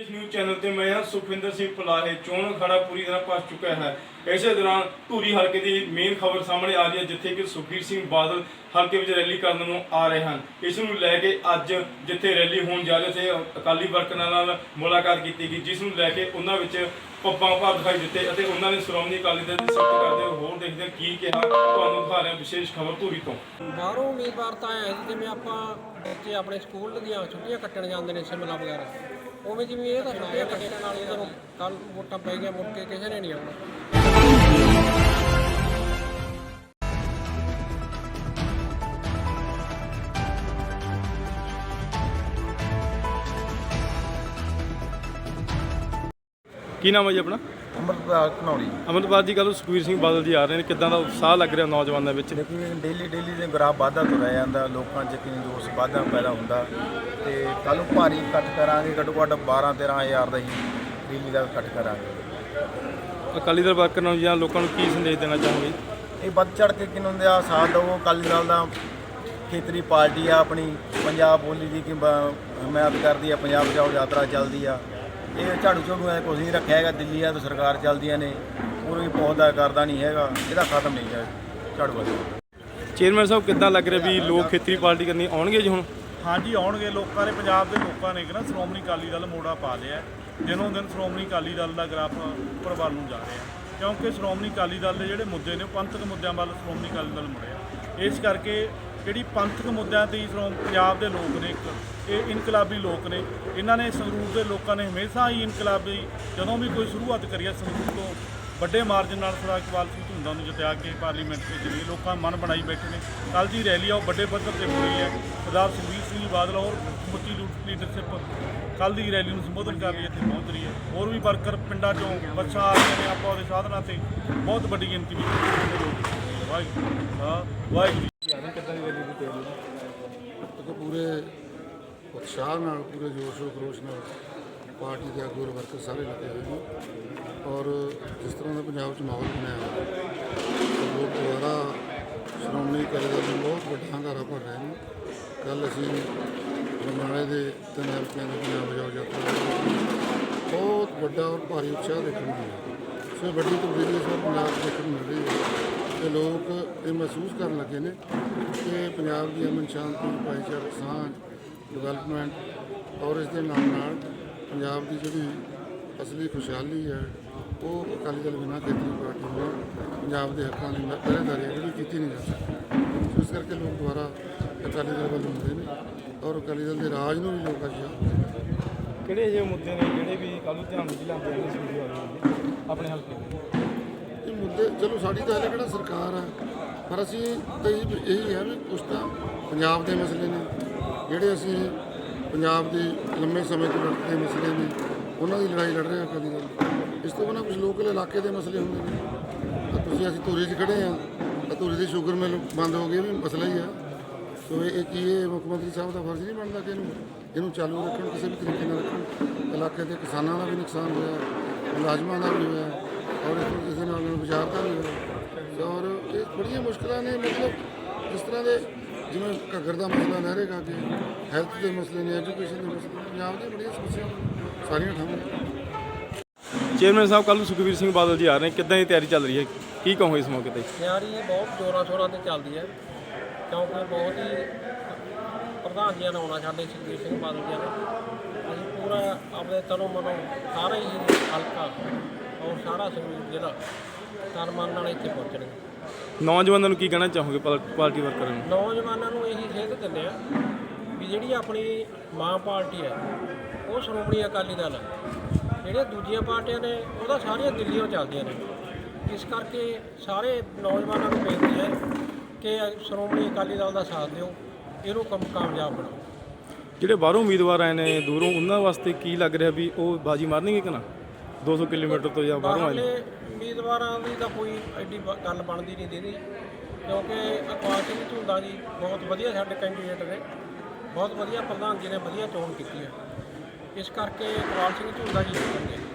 ਇਸ news channel ਤੇ ਮੈਂ ਹਾਂ ਸੁਖਵਿੰਦਰ ਸਿੰਘ ਪਲਾਹੇ ਚੋਣ ਅਖਾੜਾ ਪੂਰੀ ਤਰ੍ਹਾਂ ਭੱਜ ਚੁੱਕਾ ਹੈ। ਇਸੇ ਦੌਰਾਨ ਧੂਰੀ ਹਲਕੇ ਦੀ ਮੇਨ ਖਬਰ ਸਾਹਮਣੇ ਆ ਰਹੀ ਹੈ, ਜਿੱਥੇ ਕਿ ਸੁਖਬੀਰ ਸਿੰਘ ਬਾਦਲ ਹਲਕੇ ਵਿੱਚ ਰੈਲੀ ਕਰਨ ਨੂੰ ਆ ਰਹੇ ਹਨ। ਇਸ ਨੂੰ ਲੈ ਕੇ ਅੱਜ ਜਿੱਥੇ ਰੈਲੀ ਹੋਣ ਜਾ ਰਹੀ ਸੀ ਅਕਾਲੀ ਵਰਕਰਾਂ ਨਾਲ ਮੁਲਾਕਾਤ ਕੀਤੀ ਗਈ, ਜਿਸ ਨੂੰ ਲੈ ਕੇ ਉਹਨਾਂ ਵਿੱਚ ਪੱਬਾਂ ਭਾਰ ਦਿਖਾਈ ਦਿੱਤੇ ਅਤੇ ਉਹਨਾਂ ਨੇ ਸ਼੍ਰੋਮਣੀ ਅਕਾਲੀ ਦਲ ਦੀ ਸਿਫਤ ਕਰਦੇ ਹੋਰ ਦੇਖਦੇ ਹਾਂ ਕੀ ਕਿਹਾ ਤੁਹਾਨੂੰ ਦਿਖਾ ਰਿਹਾ ਵਿਸ਼ੇਸ਼ ਖਬਰ ਧੂਰੀ ਤੋਂ। ਬਾਹਰੋਂ ਉਮੀਦਵਾਰ ਤਾਂ ਆਏ ਜਿਵੇਂ ਆਪਾਂ ਬੱਚੇ ਆਪਣੇ ਸਕੂਲ ਦੀਆਂ ਛੁੱਟੀਆਂ ਕੱਟਣ ਜਾਂਦੇ ਨੇ ਸਿਮਲਾ ਵਗੈਰਾ। ਉਵੇਂ ਜਿਵੇਂ ਇਹ ਤਾਂ ਛੁੱਟੀਆਂ ਕੱਟਣ ਨਾਲ ਇਹਨਾਂ ਨੂੰ ਕੱਲ ਵੋਟਾਂ ਪੈ ਗਈਆਂ, ਮੁੜ ਕੇ ਕਿਸੇ ਨੇ ਨਹੀਂ ਆਉਣਾ। ਕੀ ਨਾਮ ਹੈ ਜੀ ਆਪਣਾ? ਅੰਮ੍ਰਿਤਪਾਲ ਘਨੌਲੀ। ਅਮਰਪਾਲ ਜੀ ਕੱਲ੍ਹ ਸੁਖਬੀਰ ਸਿੰਘ ਬਾਦਲ ਜੀ ਆ ਰਹੇ ਨੇ। ਕਿੱਦਾਂ ਦਾ ਉਤਸ਼ਾਹ ਲੱਗ ਰਿਹਾ ਨੌਜਵਾਨਾਂ ਵਿੱਚ? ਲੇਕਿਨ ਡੇਲੀ ਡੇਲੀ ਦੇ ਗ੍ਰਾਫ ਵਾਧਾ ਤੁਰਿਆ ਜਾਂਦਾ। ਲੋਕਾਂ 'ਚ ਯਕੀਨ ਜੋਸ਼ ਵਾਧਾ ਪੈਦਾ ਹੁੰਦਾ। ਤੇ ਕੱਲ ਨੂੰ ਭਾਰੀ ਇਕੱਠ ਕਰਾਂਗੇ। ਘੱਟੋ ਘੱਟ 12 13000 ਦਾ ਹੀ ਰੈਲੀ ਦਾ ਇਕੱਠ ਕਰਾਂਗੇ। ਅਕਾਲੀ ਦਲ ਵਰਕਰਾਂ ਨੂੰ ਜਾਂ ਲੋਕਾਂ ਨੂੰ ਕੀ ਸੰਦੇਸ਼ ਦੇਣਾ ਚਾਹੋਗੇ? ਇਹ ਵੱਧ ਚੜ ਕੇ ਕਿਨੂੰ ਦਾ ਸਾਥ ਦਿਓ ਅਕਾਲੀ ਦਲ ਦਾ ਖੇਤਰੀ ਪਾਰਟੀ ਆ ਆਪਣੀ। ਪੰਜਾਬ ਬੋਲੀ ਦੀ ਕਿ ਬ- ਹਮਾਇਤ ਕਰਦੀ ਆ। ਪੰਜਾਬ ਜਾਓ ਯਾਤਰਾ ਚੱਲਦੀ ਆ। ਇਹ ਝਾੜੂ ਝੋੜੂ ਐ ਕੁਝ ਨਹੀਂ ਰੱਖਿਆ ਹੈਗਾ ਦਿੱਲੀ ਆ ਤਾਂ ਸਰਕਾਰ ਚੱਲਦੀਆਂ ਨੇ ਕੋਈ ਪੌਦਾ ਕਰਦਾ ਨਹੀਂ ਹੈਗਾ ਇਹਦਾ ਖਤਮ ਨਹੀਂ ਹੈ ਝਾੜੂ ਵਾਲੇ ਚੇਅਰਮੈਨ ਸਾਹਿਬ ਕਿੱਦਾਂ ਲੱਗ ਰਿਹਾ ਵੀ ਲੋਕ ਖੇਤਰੀ ਪਾਰਟੀ ਕਰਨੀ ਆਉਣਗੇ ਜੀ ਹੁਣ ਹਾਂਜੀ ਆਉਣਗੇ ਲੋਕਾਂ ਨੇ ਪੰਜਾਬ ਦੇ ਲੋਕਾਂ ਨੇ ਕਿਹਾ ਸ਼੍ਰੋਮਣੀ ਅਕਾਲੀ ਦਲ ਮੋੜਾ ਪਾ ਲਿਆ। ਦਿਨੋਂ ਦਿਨ ਸ਼੍ਰੋਮਣੀ ਅਕਾਲੀ ਦਲ ਦਾ ਗ੍ਰਾਫ ਉੱਪਰ ਵੱਲ ਨੂੰ ਜਾ ਰਿਹਾ। ਕਿਉਂਕਿ ਸ਼੍ਰੋਮਣੀ ਅਕਾਲੀ ਦਲ ਦੇ ਜਿਹੜੇ ਮੁੱਦੇ ਨੇ ਉਹ ਪੰਥਕ ਮੁੱਦਿਆਂ ਵੱਲ ਸ਼੍ਰੋਮਣੀ ਅਕਾਲੀ ਦਲ ਮੁੜਿਆ ਇਸ ਕਰਕੇ ਜਿਹੜੀ ਪੰਥਕ ਮੁੱਦਿਆਂ ਤੇ ਹੀ ਸ਼੍ਰੋਮ ਪੰਜਾਬ ਦੇ ਲੋਕ ਨੇ ਇਹ ਇਨਕਲਾਬੀ ਲੋਕ ਨੇ। ਇਹਨਾਂ ਨੇ ਸੰਗਰੂਰ ਦੇ ਲੋਕਾਂ ਨੇ ਹਮੇਸ਼ਾ ਹੀ ਇਨਕਲਾਬੀ, ਜਦੋਂ ਵੀ ਕੋਈ ਸ਼ੁਰੂਆਤ ਕਰੀ ਹੈ ਸੰਗਰੂਰ ਤੋਂ, ਵੱਡੇ ਮਾਰਜਨ ਨਾਲ ਸਰਦਾਰ ਇਕਬਾਲ ਸਿੰਘ ਝੁੰਦਾ ਨੂੰ ਜਿੱਤਿਆ ਕੇ ਪਾਰਲੀਮੈਂਟ 'ਤੇ ਲਈ ਲੋਕਾਂ ਮਨ ਬਣਾਈ ਬੈਠੇ ਨੇ। ਕੱਲ ਦੀ ਰੈਲੀ ਆ, ਉਹ ਵੱਡੇ ਪੱਧਰ ਤੇ ਹੋ ਰਹੀ ਹੈ। ਸਰਦਾਰ ਸੁਖਬੀਰ ਸਿੰਘ ਬਾਦਲ ਔਰ ਸਮੁੱਚੀ ਲੀਡਰਸ਼ਿਪ ਕੱਲ ਦੀ ਰੈਲੀ ਨੂੰ ਸੰਬੋਧਨ ਕਰ ਰਹੀ ਹੈ, ਇੱਥੇ ਪਹੁੰਚ ਰਹੀ ਹੈ। ਹੋਰ ਵੀ ਵਰਕਰ ਪਿੰਡਾਂ ਚੋਂ ਬੱਸਾਂ ਆ ਰਹੀਆਂ ਨੇ, ਆਪਾਂ ਉਹਦੇ ਸਾਧਨਾਂ ਤੇ ਬਹੁਤ ਵੱਡੀ ਗਿਣਤੀ ਵਿੱਚ। ਵਾਹਿਗੁਰੂ ਵਾਹਿਗੁਰੂ ਹਾਂ? ਵਾਹਿਗੁਰੂ ਤੇ ਪੂਰੇ ਉਤਸ਼ਾਹ ਨਾਲ, ਪੂਰੇ ਜੋਸ਼ و ਖਰੋਸ਼ ਨਾਲ ਪਾਰਟੀ ਦੇ ਆਗੂ ਵਰਕਰ ਸਾਰੇ ਲੱਗੇ ਹੋਏ ਨੇ। ਔਰ ਜਿਸ ਤਰ੍ਹਾਂ ਦਾ ਪੰਜਾਬ 'ਚ ਮਾਹੌਲ ਬਣਿਆ ਹੋਇਆ, ਤੇ ਲੋਕ ਦੁਆਰਾ ਸ਼੍ਰੋਮਣੀ ਅਕਾਲੀ ਦਲ ਨੂੰ ਬਹੁਤ ਵੱਡਾ ਹੰਗਾਰਾ ਭਰ ਰਹੇ ਨੇ। ਕੱਲ ਅਸੀਂ ਬਰਨਾਲੇ ਦੇ ਤਿੰਨ ਹਲਕਿਆਂ ਦੇ ਪੰਜਾਬ ਬਜਾਓ ਯਾਤਰਾ ਬਹੁਤ ਵੱਡਾ ਔਰ ਭਾਰੀ ਉਤਸ਼ਾਹ ਦੇਖਣ ਨੂੰ ਮਿਲਿਆ। ਸੋ ਵੱਡੀ ਤਬਦੀਲੀ ਇਸ ਪੰਜਾਬ 'ਚ ਦੇਖਣ ਨੂੰ ਮਿਲ ਰਹੀ ਹੈ। ਤੇ ਲੋਕ ਇਹ ਮਹਿਸੂਸ ਕਰਨ ਲੱਗੇ ਨੇ ਕਿ ਪੰਜਾਬ ਦੀ ਅਮਨ ਸ਼ਾਂਤੀ, ਭਾਈਚਾਰਕ ਸਾਂਝ ਡਿਵੈਲਪਮੈਂਟ ਔਰ ਇਸ ਦੇ ਨਾਲ ਨਾਲ ਪੰਜਾਬ ਦੀ ਜਿਹੜੀ ਅਸਲੀ ਖੁਸ਼ਹਾਲੀ ਹੈ, ਉਹ ਅਕਾਲੀ ਦਲ ਬਿਨਾਂ ਖੇਤਰੀ ਪਾਰਟੀ ਨੂੰ ਪੰਜਾਬ ਦੇ ਹੱਕਾਂ ਦੀ ਪਹਿਰੇਦਾਰੀ ਹੈ, ਜਿਹੜੀ ਕੀਤੀ ਨਹੀਂ ਜਾ ਸਕਦੀ। ਇਸ ਕਰਕੇ ਲੋਕ ਦੁਬਾਰਾ ਅਕਾਲੀ ਦਲ ਵੱਲ ਹੁੰਦੇ ਨੇ ਔਰ ਅਕਾਲੀ ਦਲ ਦੇ ਰਾਜ ਨੂੰ ਵੀ ਲੋਕ ਅੱਜ ਕਿਹੜੇ ਜਿਹੇ ਮੁੱਦੇ ਨੇ, ਜਿਹੜੇ ਵੀ ਕੱਲ੍ਹ ਨੂੰ ਧਿਆਨ ਵਿੱਚ ਲਿਆਂਦੇ ਨੇ ਆਪਣੇ ਹਲਕੇ ਦੇ ਚਲੋ ਸਾਡੀ ਤਾਂ ਹਲੇ ਕਿਹੜਾ ਸਰਕਾਰ ਹੈ ਪਰ ਅਸੀਂ ਤਾਂ ਇਹ ਇਹੀ ਹੈ ਵੀ ਕੁਛ ਤਾਂ ਪੰਜਾਬ ਦੇ ਮਸਲੇ ਨੇ, ਜਿਹੜੇ ਅਸੀਂ ਪੰਜਾਬ ਦੇ ਲੰਮੇ ਸਮੇਂ ਤੋਂ ਲੜਦੇ ਮਸਲੇ ਨੇ, ਉਹਨਾਂ ਦੀ ਲੜਾਈ ਲੜ ਰਹੇ ਹਾਂ ਕਦੀ ਦਲ ਇਸ ਤੋਂ ਬਿਨਾਂ ਕੁਝ ਲੋਕਲ ਇਲਾਕੇ ਦੇ ਮਸਲੇ ਹੁੰਦੇ ਨੇ। ਤਾਂ ਤੁਸੀਂ ਅਸੀਂ ਧੂਰੀ 'ਚ ਖੜੇ ਹਾਂ ਤਾਂ ਧੂਰੀ ਦੀ ਸ਼ੂਗਰ ਮਿਲ ਬੰਦ ਹੋ ਗਈ ਇਹ ਵੀ ਮਸਲਾ ਹੀ ਆ। ਸੋ ਇਹ ਇਹ ਕੀ ਇਹ ਮੁੱਖ ਮੰਤਰੀ ਸਾਹਿਬ ਦਾ ਫਰਜ਼ ਨਹੀਂ ਬਣਦਾ ਕਿ ਇਹਨੂੰ ਇਹਨੂੰ ਚਾਲੂ ਰੱਖਣ, ਕਿਸੇ ਵੀ ਤਰੀਕੇ ਨਾਲ ਰੱਖਣ। ਇਲਾਕੇ ਦੇ ਕਿਸਾਨਾਂ ਦਾ ਵੀ ਨੁਕਸਾਨ ਹੋਇਆ, ਮੁਲਾਜ਼ਮਾਂ ਦਾ ਵੀ ਹੋਇਆ ਔਰ ਇਸ ਇਸ ਦੇ ਨਾਲ ਨਾਲ ਬਾਜ਼ਾਰ ਦਾ ਵੀ ਹੋਇਆ ਔਰ ਇਹ ਬੜੀਆਂ ਮੁਸ਼ਕਲਾਂ ਨੇ ਮਤਲਬ ਜਿਸ ਤਰ੍ਹਾਂ ਦੇ ਜਿਵੇਂ ਘੱਗਰ ਦਾ ਮਸਲਾ ਲਹਿਰੇਗਾ ਕਿ ਹੈਲਥ ਦੇ ਮਸਲੇ ਨੇ ਐਜੂਕੇਸ਼ਨ ਦੇ ਮਸਲੇ ਨੇ, ਪੰਜਾਬ ਦੀਆਂ ਬੜੀਆਂ ਸਮੱਸਿਆਵਾਂ ਸਾਰੀਆਂ ਨੇ। ਚੇਅਰਮੈਨ ਸਾਹਿਬ ਕੱਲ੍ਹ ਨੂੰ ਸੁਖਬੀਰ ਸਿੰਘ ਬਾਦਲ ਜੀ ਆ ਰਹੇ ਨੇ। ਕਿੱਦਾਂ ਦੀ ਤਿਆਰੀ ਚੱਲ ਰਹੀ ਹੈ? ਕੀ ਕਹੋਗੇ ਇਸ ਮੌਕੇ ਤੇ? ਤਿਆਰੀ ਬਹੁਤ ਜ਼ੋਰਾਂ ਸ਼ੋਰਾਂ ਤੇ ਚੱਲਦੀ ਹੈ ਕਿਉਂਕਿ ਬਹੁਤ ਹੀ ਪ੍ਰਧਾਨ ਜੀ ਨੇ ਆਉਣਾ ਸਾਡੇ ਸੁਖਬੀਰ ਸਿੰਘ ਬਾਦਲ ਜੀ ਨੇ ਅਸੀਂ ਪੂਰਾ ਆਪਣੇ ਤਨੋਂ ਮਨੋਂ ਸਾਰਾ ਹੀ ਹਲਕਾ ਔਰ ਸਾਰਾ ਸੰਗਰੂਰ ਜ਼ਿਲ੍ਹਾ ਤਨ ਮਨ ਨਾਲ ਇੱਥੇ ਪਹੁੰਚਣਗੇ ਨੌਜਵਾਨਾਂ ਨੂੰ ਕੀ ਕਹਿਣਾ ਚਾਹੋਗੇ ਪਾਲ- ਪਾਰਟੀ ਵਰਕਰਾਂ ਨੂੰ? ਨੌਜਵਾਨਾਂ ਨੂੰ ਇਹੀ ਸੇਧ ਦਿੰਦੇ ਆ ਵੀ ਜਿਹੜੀ ਆਪਣੀ ਮਾਂ ਪਾਰਟੀ ਹੈ ਉਹ ਸ਼੍ਰੋਮਣੀ ਅਕਾਲੀ ਦਲ ਹੈ। ਜਿਹੜੀਆਂ ਦੂਜੀਆਂ ਪਾਰਟੀਆਂ ਨੇ ਉਹਦਾ ਸਾਰੀਆਂ ਦਿੱਲੀੋਂ ਚੱਲਦੀਆਂ ਨੇ। ਇਸ ਕਰਕੇ ਸਾਰੇ ਨੌਜਵਾਨਾਂ ਨੂੰ ਬੇਨਤੀ ਹੈ ਕਿ ਸ਼੍ਰੋਮਣੀ ਅਕਾਲੀ ਦਲ ਦਾ ਸਾਥ ਦਿਓ ਇਹਨੂੰ ਕੰਮ ਕਾਮਯਾਬ ਬਣਾਓ। ਜਿਹੜੇ ਬਾਹਰੋਂ ਉਮੀਦਵਾਰ ਆਏ ਨੇ ਦੂਰੋਂ ਉਹਨਾਂ ਵਾਸਤੇ ਕੀ ਲੱਗ ਰਿਹਾ ਵੀ ਉਹ ਬਾਜੀ ਮਾਰਨਗੇ ਕਿ ਨਾ? 200 ਕਿਲੋਮੀਟਰ ਤੋਂ ਜਾਂ ਬਾਹਰੋਂ ਆਏ ਬਾਹਰਲੇ ਉਮੀਦਵਾਰਾਂ ਦੀ ਤਾਂ ਕੋਈ ਐਡੀ ਬ- ਗੱਲ ਬਣਦੀ ਨਹੀਂ ਦੀਦੀ, ਕਿਉਂਕਿ ਅਕਵਾਲ ਸਿੰਘ ਝੁੰਦਾ ਜੀ, ਬਹੁਤ ਵਧੀਆ ਸਾਡੇ ਕੈਂਡੀਡੇਟ ਨੇ, ਬਹੁਤ ਵਧੀਆ ਪ੍ਰਧਾਨ ਜੀ ਨੇ ਵਧੀਆ ਚੋਣ ਕੀਤੀ ਹੈ। ਇਸ ਕਰਕੇ ਅਕਵਾਲ ਸਿੰਘ ਝੁੰਦਾ ਜੀ। ਜਿੱਤਣਗੇ